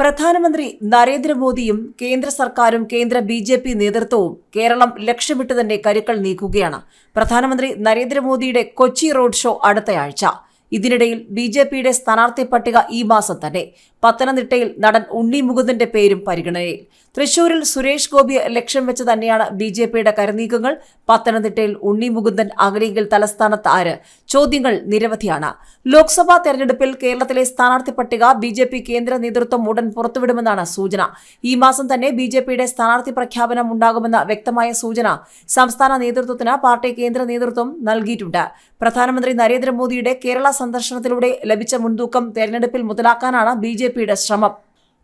പ്രധാനമന്ത്രി നരേന്ദ്രമോദിയും കേന്ദ്ര സർക്കാരും കേന്ദ്ര ബി ജെ പി നേതൃത്വവും കേരളം ലക്ഷ്യമിട്ട് തന്നെ കരുക്കൾ നീക്കുകയാണ്. പ്രധാനമന്ത്രി നരേന്ദ്രമോദിയുടെ കൊച്ചി റോഡ് ഷോ അടുത്തയാഴ്ച. ഇതിനിടയിൽ ബി ജെ പിയുടെ സ്ഥാനാർത്ഥി പട്ടിക ഈ മാസം തന്നെ. പത്തനംതിട്ടയിൽ നടൻ ഉണ്ണി മുകുന്ദന്റെ പേരും പരിഗണനയിൽ. തൃശൂരിൽ സുരേഷ് ഗോപിയെ ലക്ഷ്യം വെച്ച് തന്നെയാണ് ബി ജെ പിയുടെ കരുനീക്കങ്ങൾ. പത്തനംതിട്ടയിൽ ഉണ്ണി മുകുന്ദൻ അകലെങ്കിൽ തലസ്ഥാനത്ത് ആര്? ചോദ്യങ്ങൾ നിരവധിയാണ്. ലോക്സഭാ തെരഞ്ഞെടുപ്പിൽ കേരളത്തിലെ സ്ഥാനാർത്ഥി പട്ടിക ബി ജെ പി കേന്ദ്ര നേതൃത്വം ഉടൻ പുറത്തുവിടുമെന്നാണ് സൂചന. ഈ മാസം തന്നെ ബി ജെ പിയുടെ സ്ഥാനാർത്ഥി പ്രഖ്യാപനം ഉണ്ടാകുമെന്ന വ്യക്തമായ സൂചന സംസ്ഥാന നേതൃത്വത്തിന് പാർട്ടി കേന്ദ്ര നേതൃത്വം നൽകിയിട്ടുണ്ട്. പ്രധാനമന്ത്രി നരേന്ദ്രമോദിയുടെ കേരള സന്ദർശനത്തിലൂടെ ലഭിച്ച മുൻതൂക്കം തെരഞ്ഞെടുപ്പിൽ മുതലാക്കാനാണ് ബി ശ്രമം.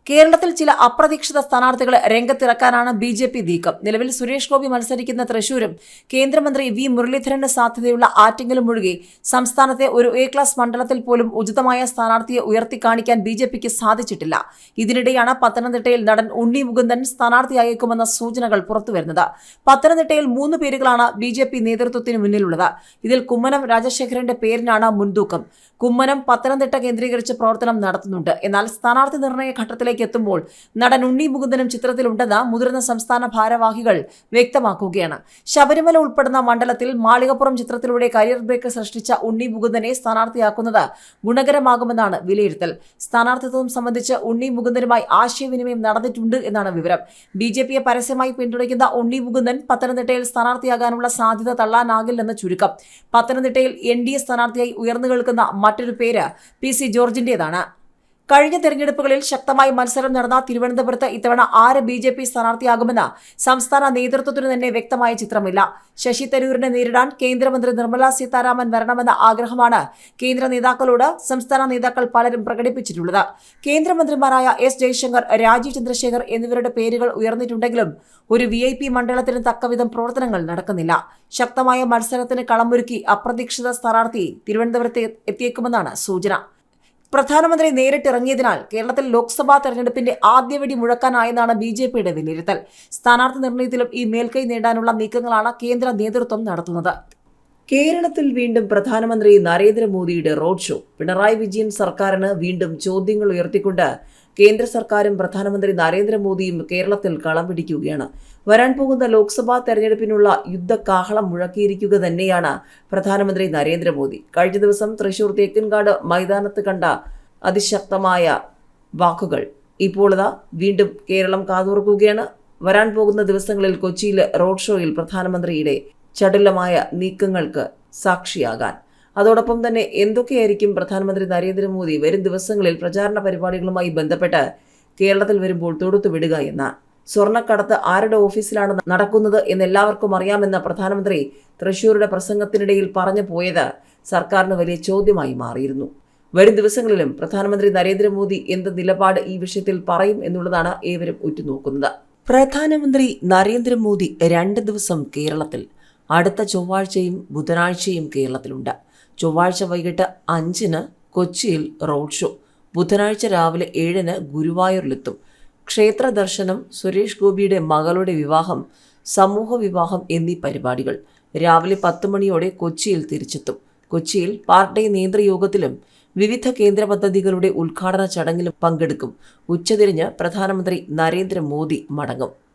കേരളത്തിൽ ചില അപ്രതീക്ഷിത സ്ഥാനാർത്ഥികളെ രംഗത്തിറക്കാനാണ് ബി ജെ പി നീക്കം. നിലവിൽ സുരേഷ് ഗോപി മത്സരിക്കുന്ന തൃശൂരും കേന്ദ്രമന്ത്രി വി മുരളീധരന് സാധ്യതയുള്ള ആറ്റിങ്ങലും ഒഴികെ സംസ്ഥാനത്തെ ഒരു എ ക്ലാസ് മണ്ഡലത്തിൽ പോലും ഉചിതമായ സ്ഥാനാർത്ഥിയെ ഉയർത്തിക്കാണിക്കാൻ ബി ജെ പിക്ക് സാധിച്ചിട്ടില്ല. ഇതിനിടെയാണ് പത്തനംതിട്ടയിൽ നടൻ ഉണ്ണി മുകുന്ദൻ സ്ഥാനാർത്ഥിയായേക്കുമെന്ന സൂചനകൾ പുറത്തുവരുന്നത്. പത്തനംതിട്ടയിൽ മൂന്ന് പേരുകളാണ് ബി ജെ പി നേതൃത്വത്തിന് മുന്നിലുള്ളത്. ഇതിൽ കുമ്മനം രാജശേഖരന്റെ പേരിനാണ് മുൻതൂക്കം. കുമ്മനം പത്തനംതിട്ട കേന്ദ്രീകരിച്ച് പ്രവർത്തനം നടത്തുന്നുണ്ട്. എന്നാൽ സ്ഥാനാർത്ഥി നിർണയ ഘട്ടത്തിലേക്ക് എത്തുമ്പോൾ നടൻ ഉണ്ണി മുകുന്ദനും ചിത്രത്തിലുണ്ടെന്ന് മുതിർന്ന സംസ്ഥാന ഭാരവാഹികൾ വ്യക്തമാക്കുകയാണ്. ശബരിമല ഉൾപ്പെടുന്ന മണ്ഡലത്തിൽ മാളികപ്പുറം ചിത്രത്തിലൂടെ കരിയർ ബ്രേക്ക് സൃഷ്ടിച്ച ഉണ്ണി മുകുന്ദനെ സ്ഥാനാർത്ഥിയാക്കുന്നത് ഗുണകരമാകുമെന്നാണ് വിലയിരുത്തൽ. സ്ഥാനാർത്ഥിത്വം സംബന്ധിച്ച് ഉണ്ണി മുകുന്ദനുമായി ആശയവിനിമയം നടന്നിട്ടുണ്ട് എന്നാണ് വിവരം. ബി ജെ പിയെ പരസ്യമായി പിന്തുണയ്ക്കുന്ന ഉണ്ണി മുകുന്ദൻ പത്തനംതിട്ടയിൽ സ്ഥാനാർത്ഥിയാകാനുള്ള സാധ്യത തള്ളാനാകില്ലെന്ന് ചുരുക്കം. പത്തനംതിട്ടയിൽ എൻ ഡി എ സ്ഥാനാർത്ഥിയായി ഉയർന്നു കേൾക്കുന്ന മറ്റൊരു പേര് പി സി ജോർജിന്റേതാണ്. കഴിഞ്ഞ തെരഞ്ഞെടുപ്പുകളിൽ ശക്തമായി മത്സരം നടന്ന തിരുവനന്തപുരത്ത് ഇത്തവണ ആര് ബി ജെ പി സ്ഥാനാർത്ഥിയാകുമെന്ന് സംസ്ഥാന നേതൃത്വത്തിനു തന്നെ വ്യക്തമായ ചിത്രമില്ല. ശശി തരൂരിനെ നേരിടാൻ കേന്ദ്രമന്ത്രി നിർമ്മല സീതാരാമൻ വരണമെന്ന ആഗ്രഹമാണ് കേന്ദ്ര നേതാക്കളോട് സംസ്ഥാന നേതാക്കൾ പലരും പ്രകടിപ്പിച്ചിട്ടുള്ളത്. കേന്ദ്രമന്ത്രിമാരായ എസ് ജയശങ്കർ രാജീവ് ചന്ദ്രശേഖർ എന്നിവരുടെ പേരുകൾ ഉയർന്നിട്ടുണ്ടെങ്കിലും ഒരു വി ഐ പി മണ്ഡലത്തിന് തക്കവിധം പ്രവർത്തനങ്ങൾ നടക്കുന്നില്ല. ശക്തമായ മത്സരത്തിന് കളമൊരുക്കി അപ്രതീക്ഷിത സ്ഥാനാർത്ഥി തിരുവനന്തപുരത്ത് എത്തിയേക്കുമെന്നാണ് സൂചന. പ്രധാനമന്ത്രി നേരിട്ടിറങ്ങിയതിനാൽ കേരളത്തിൽ ലോക്സഭാ തെരഞ്ഞെടുപ്പിന്റെ ആദ്യ വെടി മുഴക്കാനായെന്നാണ് ബി ജെ പിയുടെ വിലയിരുത്തൽ. സ്ഥാനാർത്ഥി നിർണയത്തിലും ഈ മേൽക്കൈ നേടാനുള്ള നീക്കങ്ങളാണ് കേന്ദ്ര നേതൃത്വം നടത്തുന്നത്. കേരളത്തിൽ വീണ്ടും പ്രധാനമന്ത്രി നരേന്ദ്രമോദിയുടെ റോഡ് ഷോ. പിണറായി വിജയൻ സർക്കാരിന് വീണ്ടും ചോദ്യങ്ങൾ ഉയർത്തിക്കൊണ്ട് കേന്ദ്ര സർക്കാരും പ്രധാനമന്ത്രി നരേന്ദ്രമോദിയും കേരളത്തിൽ കളം പിടിക്കുകയാണ്. വരാൻ പോകുന്ന ലോക്സഭാ തെരഞ്ഞെടുപ്പിനുള്ള യുദ്ധകാഹളം മുഴക്കിയിരിക്കുക തന്നെയാണ് പ്രധാനമന്ത്രി നരേന്ദ്രമോദി. കഴിഞ്ഞ ദിവസം തൃശൂർ തേക്കിൻകാട് മൈതാനത്ത് കണ്ട അതിശക്തമായ വാക്കുകൾ. ഇപ്പോൾ വീണ്ടും കേരളം കാതോർക്കുകയാണ്. വരാൻ പോകുന്ന ദിവസങ്ങളിൽ കൊച്ചിയിലെ റോഡ് ഷോയിൽ പ്രധാനമന്ത്രിയുടെ ചടുലമായ നീക്കങ്ങൾക്ക് സാക്ഷിയാകാൻ. അതോടൊപ്പം തന്നെ എന്തൊക്കെയായിരിക്കും പ്രധാനമന്ത്രി നരേന്ദ്രമോദി വരും ദിവസങ്ങളിൽ പ്രചാരണ പരിപാടികളുമായി ബന്ധപ്പെട്ട് കേരളത്തിൽ വരുമ്പോൾ തൊടുത്തു വിടുക എന്ന സ്വർണക്കടത്ത് ആരുടെ ഓഫീസിലാണ് നടക്കുന്നത് എന്ന് എല്ലാവർക്കും അറിയാമെന്ന പ്രധാനമന്ത്രി തൃശൂരുടെ പ്രസംഗത്തിനിടയിൽ പറഞ്ഞു പോയത് സർക്കാരിന് വലിയ ചോദ്യമായി മാറിയിരുന്നു. വരും ദിവസങ്ങളിലും പ്രധാനമന്ത്രി നരേന്ദ്രമോദി എന്ത് നിലപാട് ഈ വിഷയത്തിൽ പറയും എന്നുള്ളതാണ് ഏവരും ഉറ്റുനോക്കുന്നത്. പ്രധാനമന്ത്രി നരേന്ദ്രമോദി രണ്ട് ദിവസം കേരളത്തിൽ അടുത്ത ചൊവ്വാഴ്ചയും ബുധനാഴ്ചയും കേരളത്തിലുണ്ട്. ചൊവ്വാഴ്ച വൈകിട്ട് അഞ്ചിന് കൊച്ചിയിൽ റോഡ് ഷോ. ബുധനാഴ്ച രാവിലെ ഏഴിന് ഗുരുവായൂരിലെത്തും. ക്ഷേത്ര ദർശനം സുരേഷ് ഗോപിയുടെ മകളുടെ വിവാഹം സമൂഹ വിവാഹം എന്നീ പരിപാടികൾ രാവിലെ പത്ത് മണിയോടെ കൊച്ചിയിൽ തിരിച്ചെത്തും. കൊച്ചിയിൽ പാർട്ടി നേതൃയോഗത്തിലും വിവിധ കേന്ദ്ര പദ്ധതികളുടെ ഉദ്ഘാടന ചടങ്ങിലും പങ്കെടുക്കും. ഉച്ചതിരിഞ്ഞ് പ്രധാനമന്ത്രി നരേന്ദ്രമോദി മടങ്ങും.